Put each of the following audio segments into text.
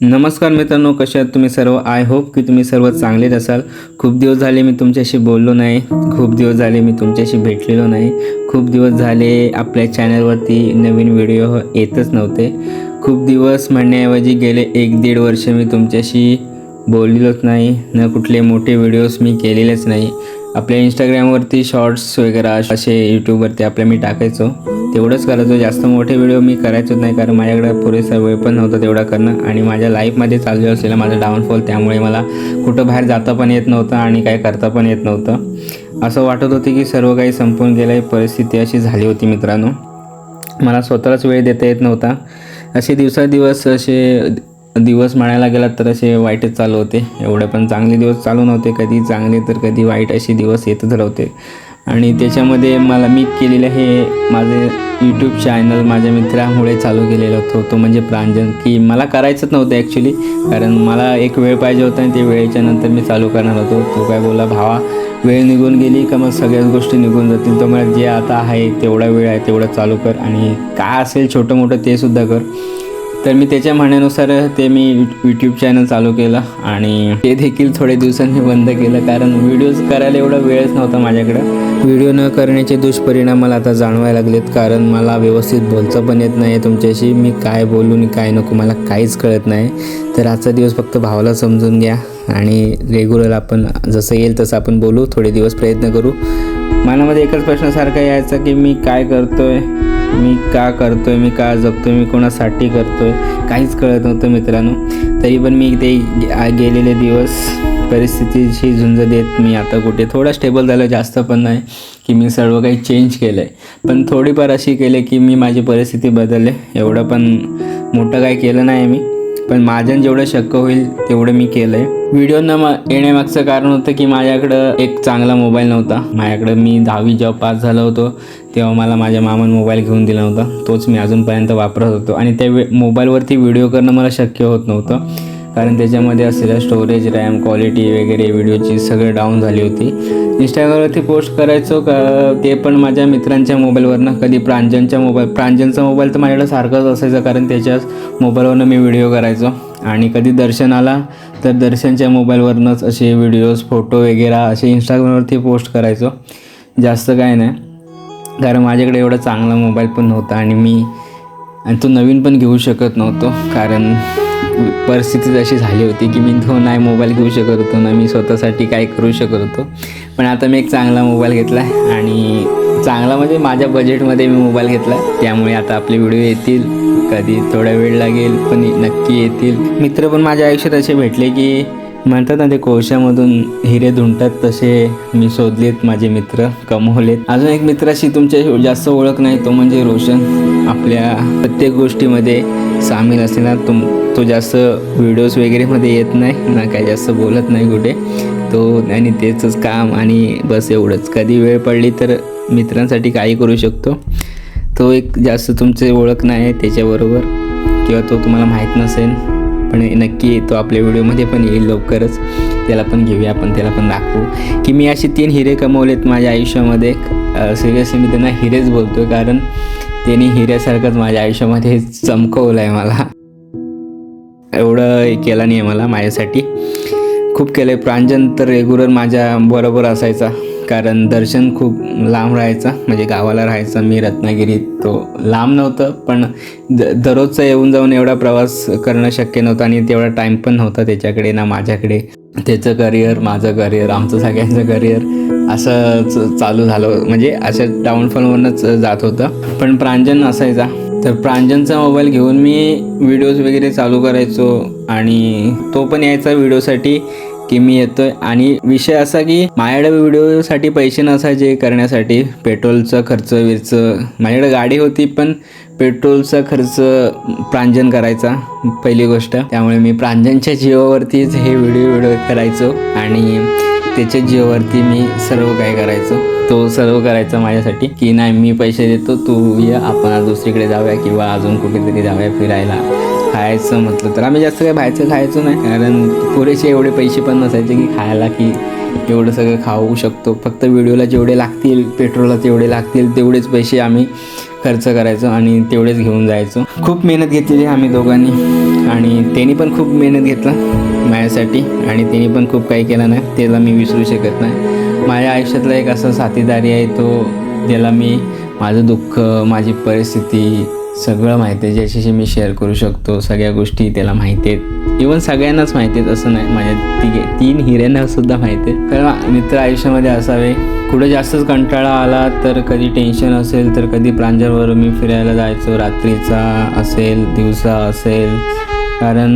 नमस्कार मित्रांनो कशा आहात तुम्ही सर्व? आय होप की तुम्ही सर्व चांगलेच असाल. खूप दिवस झाले मी तुमच्याशी बोललो नाही. खूप दिवस झाले मी तुमच्याशी भेटलेलो नाही. खूप दिवस झाले आपल्या चॅनलवरती नवीन व्हिडिओ येतच नव्हते. खूप दिवस म्हणण्याऐवजी गेले एक दीड वर्ष मी तुमच्याशी बोललेलोच नाही. न कुठले मोठे व्हिडिओज मी केलेलेच नाही. आपल्या इंस्टाग्रामवरती शॉर्ट्स वगैरे असे यूट्यूबवरती आपल्या मी टाकायचो. तेवढंच करायचो. जास्त मोठे व्हिडिओ मी करायचोच नाही कारण माझ्याकडे पुरेसा वेळ पण नव्हता तेवढा करणं. आणि माझ्या लाईफमध्ये चालू असलेला माझा डाऊनफॉल त्यामुळे मला कुठं बाहेर जाता पण येत नव्हतं आणि काय करता पण येत नव्हतं. असं वाटत होतं की सर्व काही संपून गेलं आहे परिस्थिती अशी झाली होती मित्रांनो. मला स्वतःलाच वेळ देता येत नव्हता. असे दिवसादिवस असे दिवस म्हणायला गेलात तर असे वाईटच चालू होते. एवढे पण चांगले दिवस चालू नव्हते. कधी चांगले तर कधी वाईट असे दिवस येतच राहते. आणि त्याच्यामध्ये मला मी केलेलं हे माझे यूट्यूब चॅनल माझ्या मित्रामुळे चालू केलेला होतो. तो म्हणजे प्रांजन की मला करायचंच नव्हतं ॲक्च्युली कारण मला एक वेळ पाहिजे होता आणि ते वेळेच्या नंतर मी चालू करणार होतो. तो काय बोला भावा वेळ निघून गेली का मग सगळ्याच गोष्टी निघून जातील. तर मला जे आता आहे तेवढा वेळ आहे तेवढं चालू कर आणि काय असेल छोटं मोठं ते सुद्धा कर. तर मी त्याच्या म्हणण्यानुसार ते मी यूट्यूब चॅनल चालू केलं आणि ते देखील थोडे दिवसांनी बंद केलं कारण व्हिडिओज करायला एवढा वेळच नव्हता माझ्याकडं. व्हिडिओ न करण्याचे दुष्परिणाम मला आता जाणवायला लागलेत कारण मला व्यवस्थित बोलचं पण येत नाही तुमच्याशी. मी काय बोलू आणि काय नको मला काहीच कळत नाही. तर आजचा दिवस फक्त भावाला समजून घ्या आणि रेग्युलर आपण जसं येईल तसं आपण बोलू. थोडे दिवस प्रयत्न करू. मनामध्ये एकच प्रश्न सारखा यायचा की मी काय करतोय? मी का करतोय मी का जगतोय मी कोणासाठी करतोय काहीच कळत नव्हतं मित्रांनो. तरी पण मी ते गेलेले दिवस परिस्थितीशी झुंज देत मी आता कुठे. थोडा स्टेबल झालं जास्त पण नाही की मी सर्व काही चेंज केलं आहे पण थोडीफार अशी केले की मी माझी परिस्थिती बदलले. एवढं पण मोठं काही केलं नाही मी. पण माझ्यानं जेवढं शक्य होईल तेवढं मी केलं आहे व्हिडिओ न येण्यामागचं कारण होतं की माझ्याकडं एक चांगला मोबाईल नव्हता. माझ्याकडं मी दहावी जेव्हा पास झालो होतो तेव्हा मला माझ्या मामानं मोबाईल घेऊन दिला नव्हता. तोच मी अजूनपर्यंत वापरत होतो. आणि त्या वे मोबाईलवरती व्हिडिओ करणं मला शक्य होत नव्हतं. कारण त्याच्यामध्ये असलेल्या स्टोरेज रॅम क्वालिटी वगैरे व्हिडिओची सगळं डाऊन झाली होती. इंस्टाग्रामवरती पोस्ट करायचो का ते पण माझ्या मित्रांच्या मोबाईलवरनं कधी प्रांजनच्या मोबाईल प्रांजनचा मोबाईल तर माझ्याकडे सारखाच असायचा कारण त्याच्याच मोबाईलवरनं मी व्हिडिओ करायचो. आणि कधी दर्शन आला तर दर्शनच्या मोबाईलवरनंच असे व्हिडिओज फोटो वगैरे असे इंस्टाग्रामवरती पोस्ट करायचो. जास्त काय नाही. कारण माझ्याकडे एवढा चांगला मोबाईल पण नव्हता आणि मी आणि तो नवीन पण घेऊ शकत नव्हतो. कारण परिस्थिती अशी झाली होती की मी तो नाही मोबाईल घेऊ शकत होतो ना मी स्वतःसाठी काय करू शकत होतो. पण आता मी एक चांगला मोबाईल घेतला आहे आणि चांगला म्हणजे माझ्या बजेटमध्ये मी मोबाईल घेतला. त्यामुळे आता आपले व्हिडिओ येतील कधी थोडा वेळ लागेल पण नक्की येतील. मित्र पण माझ्या आयुष्यात असे भेटले की म्हणतात ना ते कोळशामधून हिरे धुंडतात तसे मी शोधलेत माझे मित्र कमवलेत. अजून एक मित्राशी तुमच्या जास्त ओळख नाही तो म्हणजे रोशन. आपल्या प्रत्येक गोष्टीमध्ये सामील असताना तुम तो जास्त व्हिडिओज वगैरेमध्ये येत नाही ना काय जास्त बोलत नाही कुठे. तो आणि त्याचंच काम आणि बस एवढंच. कधी वेळ पडली तर मित्रांसाठी काही करू शकतो. तो एक जास्त तुमचे ओळख नाही आहे त्याच्याबरोबर किंवा तो तुम्हाला माहीत नसेल पण नक्की तो आपल्या व्हिडिओमध्ये पण येईल लवकरच. त्याला पण घेऊया आपण त्याला पण दाखवू. की मी असे तीन हिरे कमवलेत माझ्या आयुष्यामध्ये. सिरियसली मी त्यांना हिरेच बोलतो कारण त्यांनी हिऱ्यासारखंच माझ्या आयुष्यामध्ये चमकवलं आहे मला. एवढं हे केलं नाही आहे मला माझ्यासाठी. खूप केलं आहे प्रांजन तर रेग्युलर माझ्या बरोबर असायचा. कारण दर्शन खूप लांब राहायचा. म्हणजे गावाला राहायचा. मी रत्नागिरीत तो लांब नव्हतं. पण द दररोजचा येऊन जाऊन एवढा प्रवास करणं शक्य नव्हतं. आणि तेवढा टाईम पण नव्हता त्याच्याकडे ना माझ्याकडे. त्याचं करिअर माझं करिअर आमचं सगळ्यांचं करिअर असं चालू झालं. म्हणजे असं डाऊनफॉलवरूनच जात होतं. पण प्रांजन असायचा. तर प्रांजनचा मोबाईल घेऊन मी व्हिडिओज वगैरे चालू करायचो. आणि तो पण यायचा व्हिडिओसाठी की मी येतोय. आणि विषय असा की माझ्याकडे व्हिडिओसाठी पैसे नसायचे करण्यासाठी. पेट्रोलचा खर्च विर्च माझ्याकडे गाडी होती पण पेट्रोलचा खर्च प्रांजन करायचा. पहिली गोष्ट. त्यामुळे मी प्रांजनच्या जिओवरतीच हे व्हिडिओ व्हिडिओ करायचो. आणि त्याच्या जीवावरती मी सर्व काय करायचो तो सर्व करायचा माझ्यासाठी की नाही मी पैसे देतो तू ये आपण दुसरीकडे जाऊया किंवा अजून कुठेतरी जाऊया फिरायला. खायचं म्हटलं तर आम्ही जास्त काही बाहेरचं खायचो नाही कारण पुरेसे एवढे पैसे पण नसायचे की खायला की एवढं सगळं खाऊ शकतो. फक्त व्हिडिओला जेवढे लागतील पेट्रोलला जेवढे लागतील तेवढेच पैसे आम्ही खर्च करायचो आणि तेवढेच घेऊन जायचो. खूप मेहनत घेतलेली आम्ही दोघांनी. आणि त्यांनी पण खूप मेहनत घेतला माझ्यासाठी. आणि त्यांनी पण खूप काही केलं नाही. त्याला मी विसरू शकत नाही. माझ्या आयुष्यातला एक असा साथीदारी आहे तो ज्याला मी माझं दुःख माझी परिस्थिती सगळं माहिती आहे. ज्याच्याशी मी शेअर करू शकतो. सगळ्या गोष्टी त्याला माहिती आहेत. इवन सगळ्यांनाच माहिती आहेत असं नाही. माझ्या तिघे तीन हिऱ्यांना सुद्धा माहिती आहेत कारण मित्र आयुष्यामध्ये असावे. कुठं जास्तच कंटाळा आला तर कधी टेन्शन असेल तर कधी प्रांजलवर मी फिरायला जायचो. रात्रीचा असेल दिवसा असेल. कारण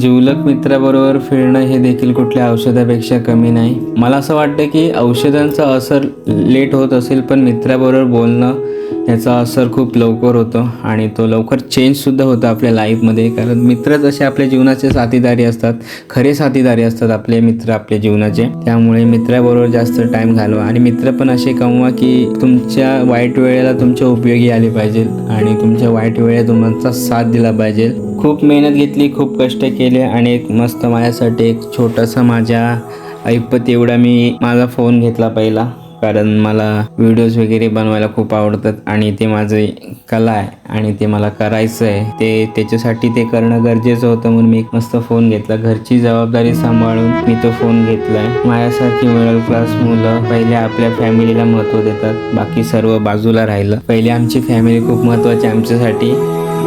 जिवलक मित्राबरोबर फिरणं हे देखील कुठल्या औषधापेक्षा कमी नाही. मला असं वाटतं की औषधांचा असर लेट होत असेल पण मित्राबरोबर बोलणं याचा असर खूप लवकर होतो आणि तो लवकर चेंजसुद्धा होतो आपल्या लाईफमध्ये कारण मित्रच असे आपल्या जीवनाचे साथीदारी असतात खरे साथीदारी असतात आपले मित्र आपल्या जीवनाचे. त्यामुळे मित्राबरोबर जास्त टाईम घालवा. आणि मित्र पण असे कमवा की तुमच्या वाईट वेळेला तुमच्या उपयोगी आले पाहिजे आणि तुमच्या वाईट वेळेला तुमचा साथ दिला पाहिजे खूप मेहनत घेतली खूप कष्ट केले आणि एक मस्त माझ्यासाठी एक छोटासा माझ्या ऐपत एवढा मी माझा फोन घेतला पहिला. कारण मला व्हिडिओज वगैरे बनवायला खूप आवडतात आणि ते माझे कला आहे आणि ते मला करायचं आहे. ते त्याच्यासाठी ते करणं गरजेचं होतं म्हणून मी एक मस्त फोन घेतला. घरची जबाबदारी सांभाळून मी तो फोन घेतलाय. माझ्यासारखी मिडल क्लास मुलं पहिले आपल्या फॅमिलीला महत्त्व देतात. बाकी सर्व बाजूला राहिलं. पहिले आमची फॅमिली खूप महत्त्वाची आमच्यासाठी.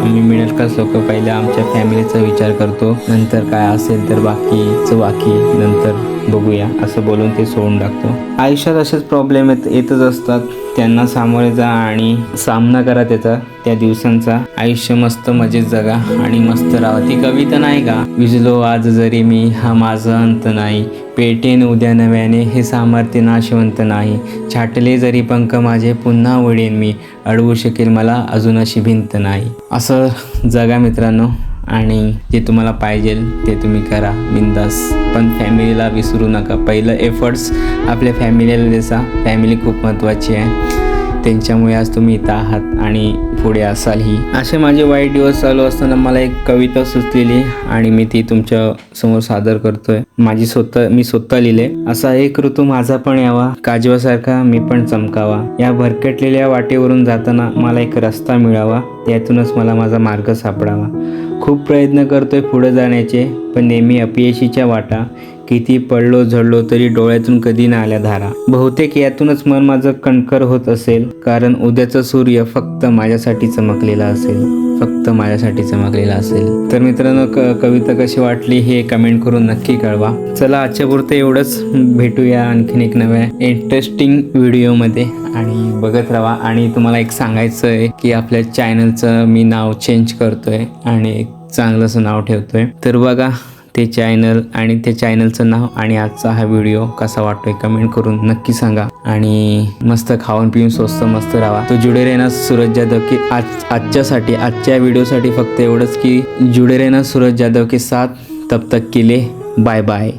आम्ही मिडल क्लास लोक पहिले आमच्या फॅमिलीचा विचार करतो. नंतर काय असेल तर बाकीचं बाकी. नंतर बघूया असं बोलून ते सोडून टाकतो. आयुष्यात असेच प्रॉब्लेम येत येतच असतात. त्यांना सामोरे जा आणि सामना करा त्याचा. त्या दिवसांचा आयुष्य मस्त मजेत जगा आणि मस्त राहा. ती कविता नाही का? विजलो आज जरी मी हा माझा अंत नाही. पेटेन उद्या नव्याने हे सामर्थ्य नाशवंत नाही. छाटले जरी पंख माझे पुन्हा उडेन मी. अडवू शकेल मला अजून अशी भिंत नाही. असं जगा मित्रांनो. आणि जे तुम्हाला पाहिजे ते तुम्ही करा. बिंदास. पण फॅमिलीला विसरू नका. पहिलं एफर्ट्स आपल्या फॅमिलीला देसा. फॅमिली खूप महत्त्वाची आहे. त्यांच्यामुळे आज तुम्ही इथं आहात आणि पुढे असाल ही. असे माझे वाईट दिवस चालू असताना मला एक कविता सुचलेली आणि मी ती तुमच्यासमोर सादर करतोय. माझी स्वतः मी स्वतः लिहिले. असा एक ऋतू माझा पण यावा काजवासारखा मी पण चमकावा. या भरकटलेल्या वाटेवरून जाताना मला एक रस्ता मिळावा त्यातूनच मला माझा मार्ग सापडावा. खूप प्रयत्न करतोय पुढे जाण्याचे पण नेहमी अपयशीच्या वाटा. किती पडलो झडलो तरी डोळ्यातून कधी ना आल्या धारा. बहुतेक यातूनच मन माझं कणकर होत असेल कारण उद्याचा सूर्य फक्त माझ्यासाठी चमकलेला असेल. फक्त माझ्यासाठी चमकलेला असेल. तर मित्रांनो कविता कशी वाटली हे कमेंट करून नक्की कळवा. चला आजच्या पुरतं एवढंच. भेटूया आणखीन एक नव्या इंटरेस्टिंग व्हिडिओमध्ये आणि बघत राहा. आणि तुम्हाला एक सांगायचं आहे की आपल्या चॅनलचं मी नाव चेंज करतोय आणि एक चांगलंसं नाव ठेवतोय. तर बघा ते चॅनल आणि त्या चॅनलचं नाव आणि आजचा हा व्हिडिओ कसा वाटतोय कमेंट करून नक्की सांगा. आणि मस्त खाऊन पिऊन स्वस्त मस्त राहा. तो जुडे रेना सूरज जाधव की आज आजच्यासाठी आजच्या व्हिडिओसाठी फक्त एवढंच की जुडे रेना सूरज जाधव के साथ तब तक के लिए बाय बाय